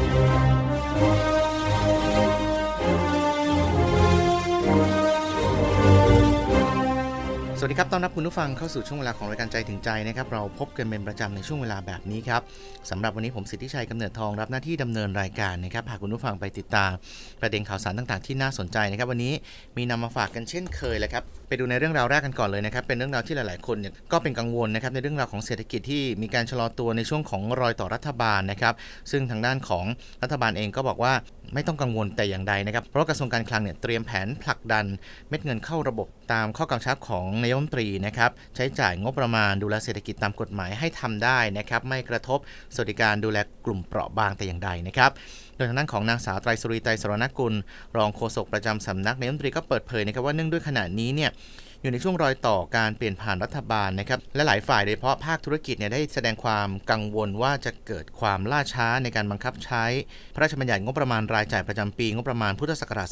thank you สวัสดีครับ ต้อนรับคุณผู้ฟังเข้าสู่ช่วงเวลาของรายการใจถึงใจนะครับ เราพบกันเป็นประจำในช่วงเวลาแบบนี้ครับสำหรับวันนี้ผมสิทธิชัยกำเนิดทองรับหน้าที่ดำเนินรายการนะครับพาคุณผู้ฟังไปติดตามประเด็นข่าวสารต่างๆ ที่น่าสนใจนะครับ วันนี้มีนำมาฝากกันเช่นเคยเลยครับ ไปดูในเรื่องราวแรกกันก่อนเลยนะครับ เป็นเรื่องราวที่หลายๆ คนเนี่ยก็เป็นกังวลนะครับในเรื่องราวของเศรษฐกิจที่มีการชะลอตัวในช่วงของรอยต่อรัฐบาลนะครับ ซึ่งทางด้านของรัฐบาลเองก็บอกว่าไม่ต้องกังวลแต่อย่างใดนะครับ เพราะกระทรวงการคลังเนี่ยเตรียมแผนผลักดันเม็ดเงินเข้าระบบ ตามข้อกำชับของนายกรัฐมนตรีนะครับใช้จ่ายงบประมาณดูแลเศรษฐกิจตามกฎหมายให้ทำได้นะครับไม่กระทบสวัสดิการดูแลกลุ่มเปราะบางแต่อย่างใดนะครับโดยทางด้านของนางสาวไตรสุรีไตรสรณกุล รองโฆษกประจำสำนักนายกรัฐมนตรีก็เปิดเผยนะครับว่าเนื่องด้วยขณะนี้เนี่ย อยู่ในช่วงรอยต่อการเปลี่ยนผ่านรัฐบาลนะครับและหลายฝ่ายโดยเฉพาะภาคธุรกิจเนี่ยได้แสดงความกังวลว่าจะเกิดความล่าช้าในการบังคับใช้ พระราชบัญญัติงบประมาณรายจ่ายประจำปีงบประมาณพุทธศักราช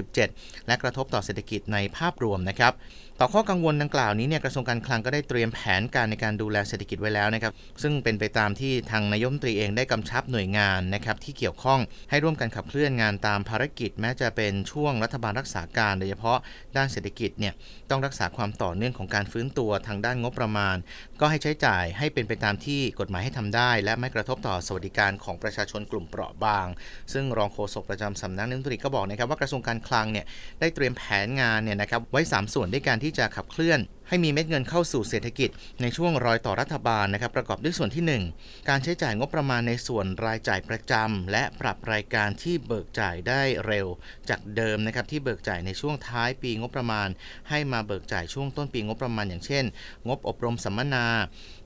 2567 และกระทบต่อเศรษฐกิจในภาพรวมนะครับ ต่อข้อกังวลดังกล่าวนี้เนี่ยกระทรวงการคลังก็ได้เตรียมแผนการในการดูแลเศรษฐกิจไว้แล้วนะครับ ซึ่งเป็นไปตามที่ทางนายมตรีเองได้กำชับหน่วยงานนะครับที่เกี่ยวข้องให้ร่วมกันขับเคลื่อนงานตามภารกิจ แม้จะเป็นช่วงรัฐบาลรักษาการโดยเฉพาะด้านเศรษฐกิจเนี่ยต้องรักษาความต่อเนื่องของการฟื้นตัวทางด้านงบประมาณ ก็ให้ใช้จ่ายให้เป็นไปตามที่กฎหมายให้ทำได้ และไม่กระทบต่อสวัสดิการของประชาชนกลุ่มเปราะบาง ซึ่งรองโฆษกประจำสำนักนายมตรีก็บอกนะครับว่ากระทรวงการคลังเนี่ยได้เตรียมแผนงานเนี่ยนะครับไว้ 3 ส่วนด้วยการที่จะขับเคลื่อน ให้มีเม็ดเงินเข้าสู่เศรษฐกิจในช่วงรอยต่อรัฐบาลนะครับประกอบด้วยส่วนที่ 1 การใช้จ่ายงบประมาณในส่วนรายจ่ายประจำและปรับรายการที่เบิกจ่ายได้เร็ว จากเดิมนะครับที่เบิกจ่ายในช่วงท้ายปีงบประมาณ ให้มาเบิกจ่ายช่วงต้นปีงบประมาณ อย่างเช่น งบอบรมสัมมนา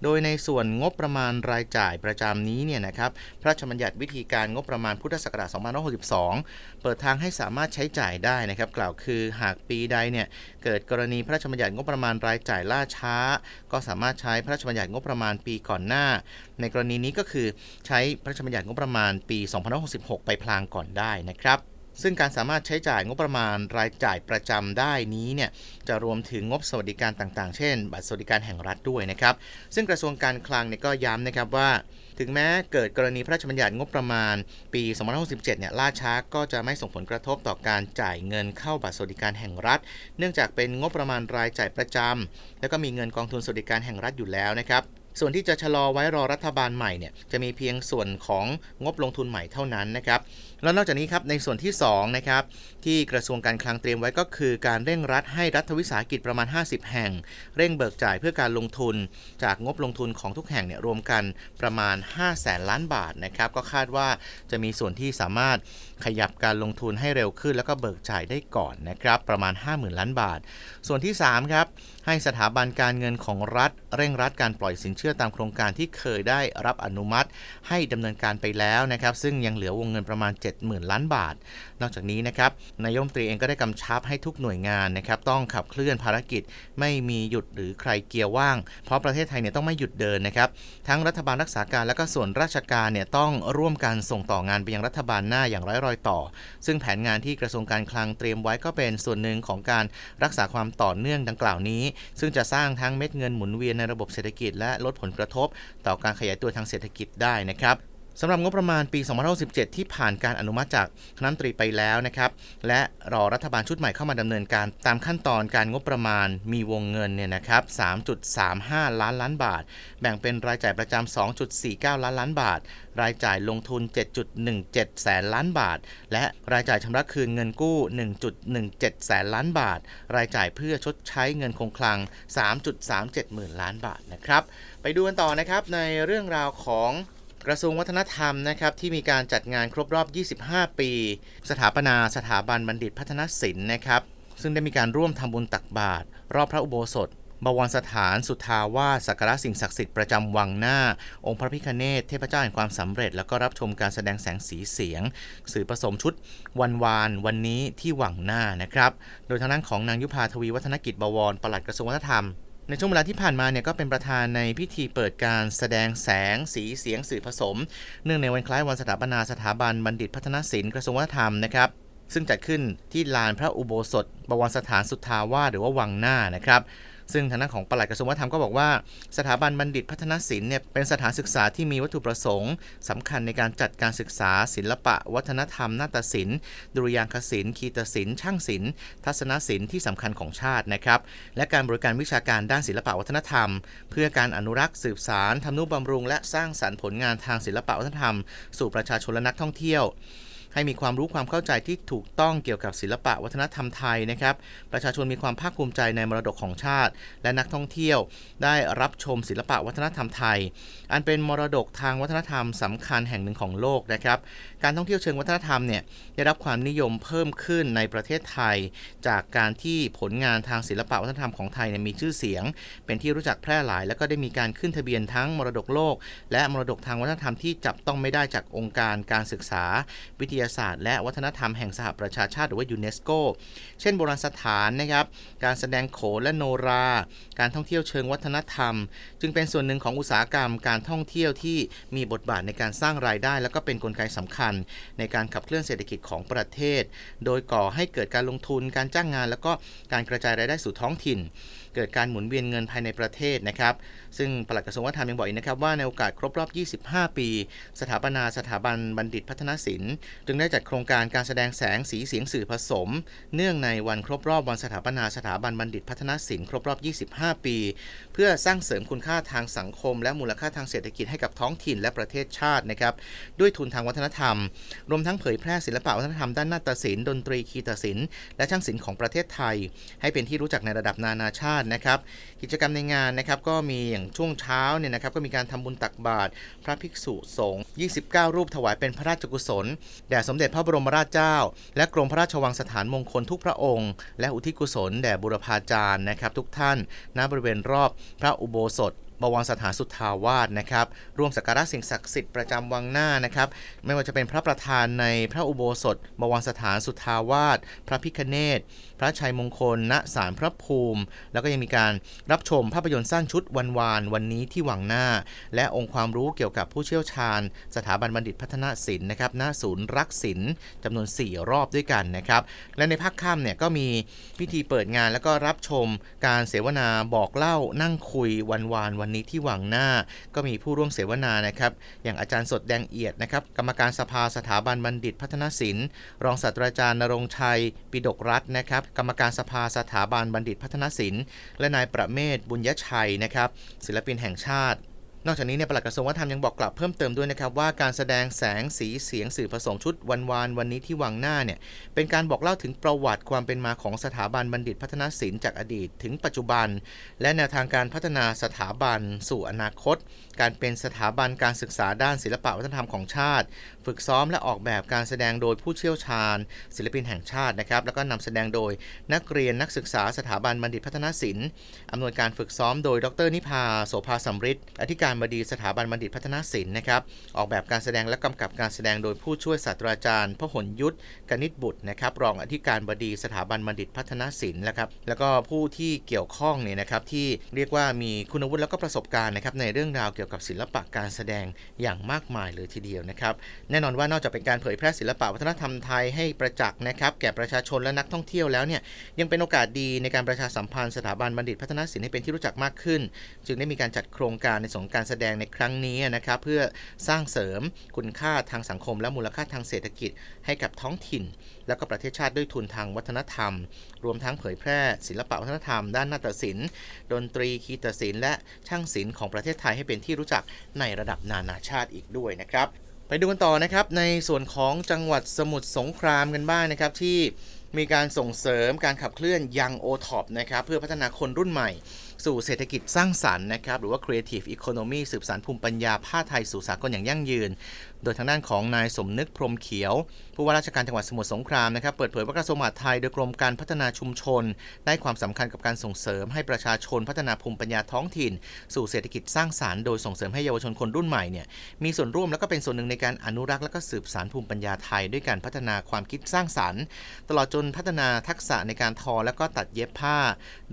โดยในส่วนงบประมาณรายจ่ายประจำนี้เนี่ยนะครับพระราชบัญญัติวิธีการงบประมาณพุทธศักราช2562 เปิดทางให้สามารถใช้จ่ายได้นะครับกล่าวคือหากปีใดเนี่ยเกิดกรณีพระราชบัญญัติงบประมาณรายายจ่ายล่าช้า ก็สามารถใช้พระราชบัญญัติงบประมาณปีก่อนหน้า ในกรณีนี้ก็คือใช้พระราชบัญญัติงบประมาณปี 2566 ไปพลางก่อนได้นะครับ ซึ่งการสามารถใช้จ่ายงบประมาณรายจ่ายประจำได้นี้เนี่ยจะรวมถึงงบสวัสดิการต่างๆ เช่น บัตรสวัสดิการแห่งรัฐด้วยนะครับ ซึ่งกระทรวงการคลังเนี่ยก็ย้ำนะครับว่า ถึงแม้เกิดกรณีพระราชบัญญัติงบประมาณ ปี2567เนี่ยล่าช้าก็จะไม่ส่งผลกระทบต่อการจ่ายเงินเข้าบัตรสวัสดิการแห่งรัฐ เนื่องจากเป็นงบประมาณรายจ่ายประจำแล้วก็มีเงินกองทุนสวัสดิการแห่งรัฐอยู่แล้วนะครับ ส่วนที่จะชะลอไว้รอรัฐบาลใหม่เนี่ยจะมีเพียงส่วนของงบลงทุนใหม่เท่านั้นนะครับแล้วนอกจากนี้ครับในส่วนที่2นะครับที่กระทรวงการคลังเตรียมไว้ก็คือ การเร่งรัดให้รัฐวิสาหกิจประมาณ 50 แห่ง เร่งเบิกจ่ายเพื่อการลงทุน จากงบลงทุนของทุกแห่งเนี่ยรวมกันประมาณ5แสนล้านบาทนะครับก็คาดว่าจะมีส่วนที่สามารถ ขยับการลงทุนให้เร็วขึ้น แล้วก็เบิกจ่ายได้ก่อนนะครับ ประมาณ 50,000 ล้านบาท ส่วนที่ 3 ครับ ให้สถาบันการเงินของรัฐ เร่งรัดการปล่อยสินเชื่อตามโครงการที่เคยได้รับอนุมัติ ให้ดำเนินการไปแล้วนะครับ ซึ่งยังเหลือวงเงินประมาณ 70,000 ล้านบาท นอกจากนี้นะครับนายมตรีเองก็ได้กำชับให้ทุกหน่วยงานนะครับต้องขับเคลื่อนภารกิจไม่มีหยุดหรือใครเกียร์ว่าง เพราะประเทศไทยเนี่ยต้องไม่หยุดเดินนะครับ ทั้งรัฐบาลรักษาการและก็ส่วนราชการเนี่ยต้องร่วมกันส่งต่องานไปยังรัฐบาลหน้าอย่างร้รอยต่อ ซึ่งแผนงานที่กระทรวงการคลังเตรียมไว้ก็เป็นส่วนหนึ่งของการรักษาความต่อเนื่องดังกล่าวนี้ ซึ่งจะสร้างทั้งเม็ดเงินหมุนเวียนในระบบเศรษฐกิจและลดผลกระทบ ต่อการขยายตัวทางเศรษฐกิจได้นะครับ สำหรับงบประมาณปี 2567 ที่ผ่านการอนุมัติจากคณะรัฐมนตรีไปแล้วนะครับ และรอรัฐบาลชุดใหม่เข้ามาดำเนินการตามขั้นตอนการงบประมาณมีวงเงินเนี่ยนะครับ 3.35 ล้านล้านบาท แบ่งเป็นรายจ่ายประจำ2.49 ล้านล้านบาท รายจ่ายลงทุน 7.17 แสนล้านบาท และรายจ่ายชำระคืนเงินกู้ 1.17 แสนล้านบาท รายจ่ายเพื่อชดใช้เงินคงคลัง 3.37 หมื่นล้านบาทนะครับ ไปดูกันต่อนะครับในเรื่องราวของ กระทรวงวัฒนธรรมนะครับที่มีการจัดงานครบรอบ 25 ปี สถาปนาสถาบันบัณฑิตพัฒนศิลป์นะครับ ซึ่งได้มีการร่วมทำบุญตักบาตรรอบพระอุโบสถบวรสถานสุทาวาสสักการะสิ่งศักดิ์สิทธิ์ประจำวังหน้า องค์พระพิคเนศเทพเจ้าแห่งความสำเร็จ แล้วก็รับชมการแสดงแสงสีเสียง สื่อผสมชุดวันวานวันนี้ที่วังหน้านะครับ โดยทางด้านของนางยุพาทวีวัฒนกิจบวรปลัดกระทรวงวัฒนธรรม ในช่วงเวลาที่ผ่านมาเนี่ยก็เป็นประธานในพิธีเปิดการแสดงแสงสีเสียงสื่อผสม เนื่องในวันคล้ายวันสถาปนาสถาบันบัณฑิตพัฒนศิลป์กระทรวงวัฒนธรรมนะครับซึ่งจัดขึ้นที่ลานพระอุโบสถบวรสถานสุทธาวาสหรือว่าวังหน้านะครับ ซึ่งทางด้านของปลัดกระทรวงวัฒนธรรมก็บอกว่า สถาบันบัณฑิตพัฒนศิลป์เนี่ยเป็นสถานศึกษาที่มีวัตถุประสงค์สำคัญในการจัดการศึกษา ศิลปะ วัฒนธรรม นาฏศิลป์ดุริยางคศิลป์คีตศิลป์ช่างศิลป์ทัศนศิลป์ที่สำคัญของชาตินะครับและการบริการวิชาการด้านศิลปะวัฒนธรรม เพื่อการอนุรักษ์สืบสารทำนุบำรุง และสร้างสรรค์ผลงานทางศิลปะวัฒนธรรม สู่ประชาชนและนักท่องเที่ยว ให้มีความรู้ความเข้าใจที่ถูกต้องเกี่ยวกับศิลปะวัฒนธรรมไทยนะครับ ประชาชนมีความภาคภูมิใจในมรดกของชาติ และนักท่องเที่ยวได้รับชมศิลปะวัฒนธรรมไทย อันเป็นมรดกทางวัฒนธรรมสำคัญแห่งหนึ่งของโลกนะครับ การท่องเที่ยวเชิงวัฒนธรรมเนี่ยได้รับความนิยมเพิ่มขึ้นในประเทศไทย จากการที่ผลงานทางศิลปะวัฒนธรรมของไทยเนี่ยมีชื่อเสียง เป็นที่รู้จักแพร่หลาย แล้วก็ได้มีการขึ้นทะเบียนทั้งมรดกโลก และมรดกทางวัฒนธรรมที่จับต้องไม่ได้จากองค์การการศึกษาวิทยาศาสตร์ และวัฒนธรรมแห่งสหประชาชาติหรือว่ายูเนสโก เช่นโบราณสถานนะครับ การแสดงโขนและโนรา การท่องเที่ยวเชิงวัฒนธรรม จึงเป็นส่วนหนึ่งของอุตสาหกรรมการท่องเที่ยวที่มีบทบาทในการสร้างรายได้ และก็เป็นนกลไกสำคัญ ในการขับเคลื่อนเศรษฐกิจของประเทศ โดยก่อให้เกิดการลงทุน การจ้างงาน แล้วก็การกระจายรายได้สู่ท้องถิ่น เกิดการหมุนเวียนเงินภายในประเทศนะครับ ซึ่งปลัดกระทรวงวัฒนธรรมยังบอกอีกนะครับว่าในโอกาสครบรอบ 25 ปี สถาปนาสถาบันบัณฑิตพัฒนศิลป์ จึงได้จัดโครงการการแสดงแสงสีเสียงสื่อผสม เนื่องในวันครบรอบวันสถาปนาสถาบันบัณฑิตพัฒนศิลป์ครบรอบ 25 ปี เพื่อสร้างเสริมคุณค่าทางสังคม และมูลค่าทางเศรษฐกิจให้กับท้องถิ่นและประเทศชาตินะครับด้วยทุนทางวัฒนธรรม รวมทั้งเผยแพร่ศิลปะวัฒนธรรมด้านนาฏศิลป์ดนตรีคีตศิลป์และช่างศิลป์ของประเทศไทย ให้เป็นที่รู้จักในระดับนานาชาตินะครับ กิจกรรมในงานนะครับก็มีอย่างช่วงเช้าเนี่ยนะครับก็มีการทำบุญตักบาตรพระภิกษุสงฆ์ 29 รูปถวายเป็นพระราชกุศล แด่สมเด็จพระบรมราชเจ้า และกรมพระราชวังสถานมงคลทุกพระองค์ และอุทิศกุศลแด่บุรพาจารย์นะครับทุกท่านณบริเวณรอบพระอุโบสถ บวรสถานสุทธาวาสนะครับร่วมสักการะสิ่งศักดิ์สิทธิ์ประจำวังหน้านะครับไม่ว่าจะเป็นพระประธานในพระอุโบสถ บวรสถานสุทธาวาสพระพิคเนตพระชัยมงคลณศาลพระภูมิ แล้วก็ยังมีการรับชมภาพยนตร์สั้นชุดวันวานวันนี้ที่วังหน้า และองค์ความรู้เกี่ยวกับผู้เชี่ยวชาญ สถาบันบัณฑิตพัฒนศิลป์นะครับณศูนย์รักศิลป์จำนวน 4 รอบด้วยกันนะครับ และในภาคค่ำเนี่ยก็มีพิธีเปิดงานแล้วก็รับชมการเสวนาบอกเล่านั่งคุยวันวานวันนี้ที่วังหน้า ก็มีผู้ร่วมเสวนานะครับอย่างอาจารย์สดแดงเอียดนะครับกรรมการสภาสถาบันบัณฑิตพัฒนศิลป์ รองศาสตราจารย์นรงชัย ปิดกรัตน์นะครับกรรมการสภาสถาบันบัณฑิตพัฒนศิลป์ และนายประเมศบุญยชัยนะครับศิลปินแห่งชาติ นอกจากนี้เนี่ยปลัดกระทรวงวัฒนธรรมยังบอกกลับเพิ่มเติมด้วยนะครับว่าการแสดงแสงสีเสียงสื่อผสมชุดวันวานวันนี้ที่วังหน้าเนี่ยเป็นการบอกเล่าถึงประวัติความเป็นมาของสถาบันบัณฑิตพัฒนศิลป์จากอดีตถึงปัจจุบัน และแนวทางการพัฒนาสถาบันสู่อนาคต การเป็นสถาบันการศึกษาด้านศิลปะวัฒนธรรมของชาติฝึกซ้อมและออกแบบการแสดงโดยผู้เชี่ยวชาญ ศิลปินแห่งชาตินะครับ แล้วก็นำแสดงโดยนักเรียนนักศึกษาสถาบันบัณฑิตพัฒนศิลป์อำนวยการฝึกซ้อมโดยดรนิพาโสภาสัมฤทธิ์อธิการบดีสถาบันบัณฑิตพัฒนศิลป์นะครับ ออกแบบการแสดงและกำกับการแสดงโดยผู้ช่วยศาสตราจารย์พหลยุทธกนิษฐ์บุตรนะครับรองอธิการบดีสถาบันบัณฑิตพัฒนศิลป์นะครับ แล้วก็ผู้ที่เกี่ยวข้องเนี่ยนะครับที่เรียกว่ามีคุณวุฒิแล้วก็ประสบการณ์นะครับในเรื่องราวเกี่ยวกับศิลปะการแสดงอย่างมากมายเลยทีเดียวนะครับแน่นอนว่านอกจากเป็นการเผยแพร่ศิลปะวัฒนธรรมไทยให้ประจักษ์นะครับแก่ประชาชนและนักท่องเที่ยวแล้วเนี่ยยังเป็นโอกาสดีในการประชาสัมพันธ์สถาบันบัณฑิตพัฒนศิลป์ให้เป็นที่รู้จักมากขึ้น จึงได้มีการจัดโครงการในส่วนของการแสดงในครั้งนี้นะครับเพื่อสร้างเสริมคุณค่าทางสังคม และมูลค่าทางเศรษฐกิจ ให้กับท้องถิ่น แล้วก็ประเทศชาติด้วยทุนทางวัฒนธรรม รวมทั้งเผยแพร่ศิลปะวัฒนธรรม ด้านนาฏศิลป์ดนตรีคีตศิลป์และช่างศิลป์ของประเทศไทยให้เป็นที่รู้จักในระดับนานาชาติอีกด้วยนะครับ ไปดูกันต่อนะครับในส่วนของจังหวัดสมุทรสงครามกันบ้างนะครับที่มีการส่งเสริมการขับเคลื่อนยังโอท็อปนะครับเพื่อพัฒนาคนรุ่นใหม่ สู่เศรษฐกิจสร้างสรรค์นะครับหรือว่า Creative Economy สืบสานภูมิปัญญาผ้าไทยสู่สากลอย่างยั่งยืน โดยทางด้านของนายสมนึกพรมเขียว ผู้ว่าราชการจังหวัดสมุทรสงครามนะครับเปิดเผยว่ากระทรวงมหาดไทยโดยกรมการพัฒนาชุมชน ได้ความสำคัญกับการส่งเสริมให้ประชาชนพัฒนาภูมิปัญญาท้องถิ่น สู่เศรษฐกิจสร้างสารรค์โดยส่งเสริมให้เยาวชนคนรุ่นใหม่เนี่ยมีส่วนร่วมแล้วก็เป็นส่วนหนึ่งในการอนุรักษ์และก็สืบสานภูมิปัญญาไทย ด้วยการพัฒนาความคิดสร้างสรรค์ ตลอดจนพัฒนาทักษะในการทอและก็ตัดเย็บผ้า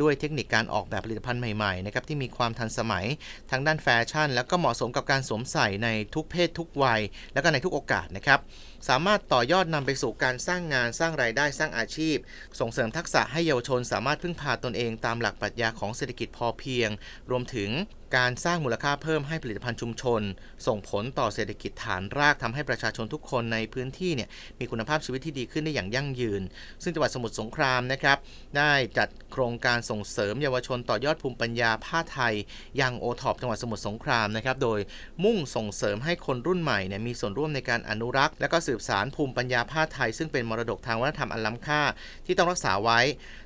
ด้วยเทคนิคการออกแบบผลิตภัณฑ์ใหม่ๆนะครับที่มีความทันสมัยทางด้านแฟชั่น แล้วก็เหมาะสมกับการสวมใส่ในทุกเพศทุกวัยแล้วก็ในทุกโอกาสนะครับ สามารถต่อยอดนำไปสู่การสร้างงานสร้างรายได้สร้างอาชีพ ส่งเสริมทักษะให้เยาวชนสามารถพึ่งพาตนเองตามหลักปรัชญาของเศรษฐกิจพอเพียง รวมถึง การสร้างมูลค่าเพิ่มให้ผลิตภัณฑ์ชุมชน ส่งผลต่อเศรษฐกิจฐานรากทำให้ประชาชนทุกคนในพื้นที่เนี่ยมีคุณภาพชีวิตที่ดีขึ้นได้อย่างยั่งยืน ซึ่งจังหวัดสมุทรสงครามนะครับ ได้จัดโครงการส่งเสริมเยาวชนต่อยอดภูมิปัญญาผ้าไทย ยังโอท็อปจังหวัดสมุทรสงครามนะครับโดยมุ่งส่งเสริมให้คนรุ่นใหม่เนี่ยมีส่วนร่วมในการอนุรักษ์ และก็สืบสานภูมิปัญญาผ้าไทย ซึ่งเป็นมรดกทางวัฒนธรรมอันล้ำค่า ที่ต้องรักษาไว้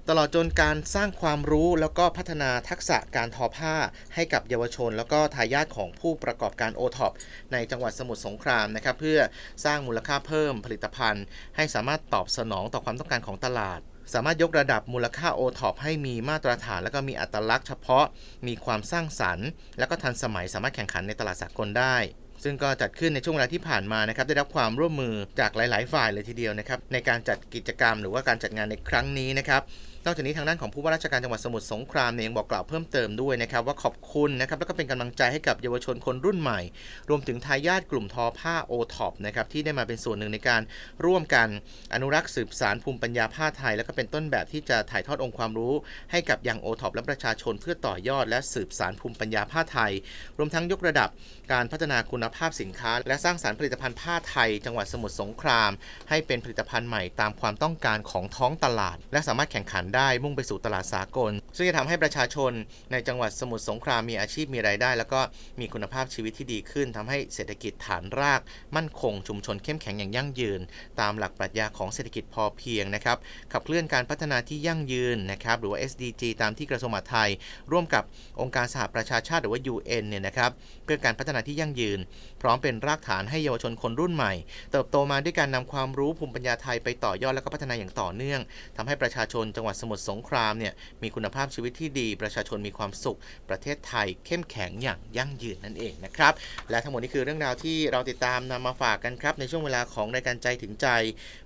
ตลอดจนการสร้างความรู้แล้วก็พัฒนาทักษะการทอผ้าให้กับเยาวชน แล้วก็ทายาทของผู้ประกอบการโอท็อปในจังหวัดสมุทรสงครามนะครับเพื่อสร้างมูลค่าเพิ่มผลิตภัณฑ์ ให้สามารถตอบสนองต่อความต้องการของตลาดสามารถยกระดับมูลค่าโอท็อปให้มีมาตรฐาน และก็มีอัตลักษณ์เฉพาะ มีความสร้างสรรค์ และก็ทันสมัยสามารถแข่งขันในตลาดสากลได้ ซึ่งก็จัดขึ้นในช่วงเวลาที่ผ่านมานะครับ ได้รับความร่วมมือจากหลาย ๆ ฝ่ายเลยทีเดียวนะครับ ในการจัดกิจกรรมหรือว่าการจัดงานในครั้งนี้นะครับ นอกจากนี้ทางด้านของผู้ว่าราชการจังหวัดสมุทรสงครามเนี่ยยังบอกกล่าวเพิ่มเติมด้วยนะครับว่าขอบคุณนะครับแล้วก็เป็นกำลังใจให้กับเยาวชนคนรุ่นใหม่ รวมถึงทายาทกลุ่มทอผ้าโอท็อปนะครับที่ได้มาเป็นส่วนหนึ่งในการร่วมกันอนุรักษ์สืบสารภูมิปัญญาผ้าไทย แล้วก็เป็นต้นแบบที่จะถ่ายทอดองค์ความรู้ ให้กับยังโอท็อปและประชาชนเพื่อต่อยอด และสืบสารภูมิปัญญาผ้าไทย รวมทั้งยกระดับการพัฒนาคุณภาพสินค้า และสร้างสารรค์ผลิตภัณฑ์ผ้าไทย จังหวัดสมุทรสงคราม ให้เป็นผลิตภัณฑ์ใหม่ตามความต้องการของท้องตลาด และสามารถแข่งขันได้มุ่งไปสู่ตลาดสากล ซึ่งจะทำให้ประชาชนในจังหวัดสมุทรสงครามมีอาชีพมีรายได้ แล้วก็มีคุณภาพชีวิตที่ดีขึ้นทำให้เศรษฐกิจฐานราก มั่นคง ชุมชนเข้มแข็งอย่างยั่งยืน ตามหลักปรัชญาของเศรษฐกิจพอเพียงนะครับขับเคลื่อนการพัฒนาที่ยั่งยืนนะครับหรือว่า SDG ตามที่กระทรวงมหาดไทย ร่วมกับองค์การสหประชาชาติหรือว่า UN เนี่ยนะครับเพื่อการพัฒนาที่ยั่งยืน พร้อมเป็นรากฐานให้เยาวชนคนรุ่นใหม่ เติบโตมาด้วยการนำความรู้ภูมิปัญญาไทยไปต่อยอดและก็พัฒนาอย่างต่อเนื่องทำให้ประชาชนจังหวัดสมุทรสงครามเนี่ยมีคุณภาพชีวิตที่ดี ประชาชนมีความสุข ประเทศไทยเข้มแข็งอย่างยั่งยืนนั่นเองนะครับ และทั้งหมดนี้คือเรื่องราวที่เราติดตามนำมาฝากกันครับ ในช่วงเวลาของรายการใจถึงใจ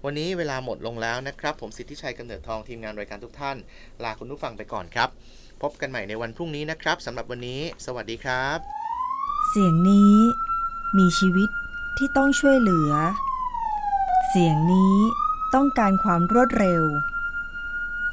วันนี้เวลาหมดลงแล้วนะครับ ผมสิทธิชัยกำเนิดทองทีมงานรายการทุกท่าน ลาคุณผู้ฟังไปก่อนครับ พบกันใหม่ในวันพรุ่งนี้นะครับสำหรับวันนี้ สวัสดีครับ เสียงนี้มีชีวิตที่ต้องช่วยเหลือ เสียงนี้ต้องการความรวดเร็ว